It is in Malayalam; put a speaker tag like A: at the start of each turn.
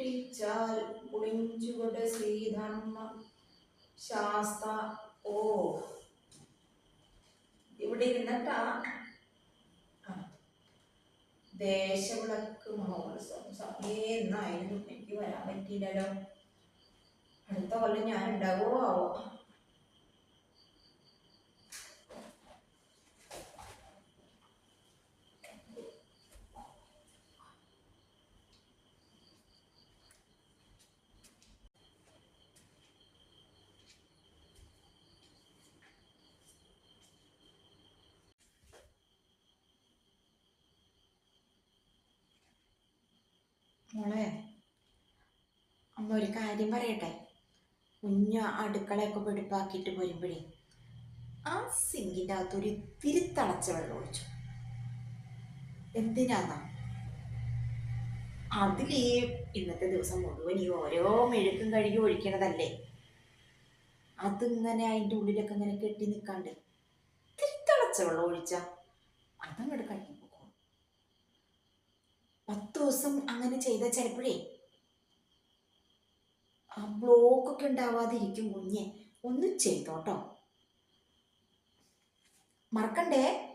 A: കുളിച്ചാൽ കുളിഞ്ചുകൊണ്ട് ശ്രീധർമ്മ ശാസ്ത. ഓ. ഇവിടെ ഇരുന്നിട്ടാ. ദേശവിളക്ക് മഹോത്സവം. എന്നായിരുന്നു. എനിക്ക് വരാൻ പറ്റിയില്ലല്ലോ. അടുത്ത കൊല്ലം ഞാൻ ഉണ്ടാവുമോ ആവോ മോളെ അമ്മ ഒരു കാര്യം പറയട്ടെ? കുഞ്ഞ അടുക്കളയൊക്കെ വെടുപ്പാക്കിയിട്ട് വരുമ്പോഴേ ആ സിങ്കിന്റെ അകത്ത് ഇത്തിരി തിരുത്തളച്ച വെള്ളം ഒഴിച്ചു. എന്തിനാന്നാ? അതിൽ ഈ ഇന്നത്തെ ദിവസം മുഴുവൻ ഈ ഓരോ മെഴുക്കും കഴുകി ഒഴിക്കണതല്ലേ? അതിങ്ങനെ അതിന്റെ ഉള്ളിലൊക്കെ ഇങ്ങനെ കെട്ടി നിൽക്കാണ്ട് തിരുത്തളച്ച തിളച്ച വെള്ളം ഒഴിച്ച അതങ്ങോട്ട് പോകും പത്ത് ദിവസം അങ്ങനെ ചെയ്ത ചിലപ്പോഴേ ആ ബ്ലോക്കൊക്കെ ഉണ്ടാവാതിരിക്കും കുഞ്ഞെ. ഒന്ന് ചെയ്തോട്ടോ. മറക്കണ്ടേ?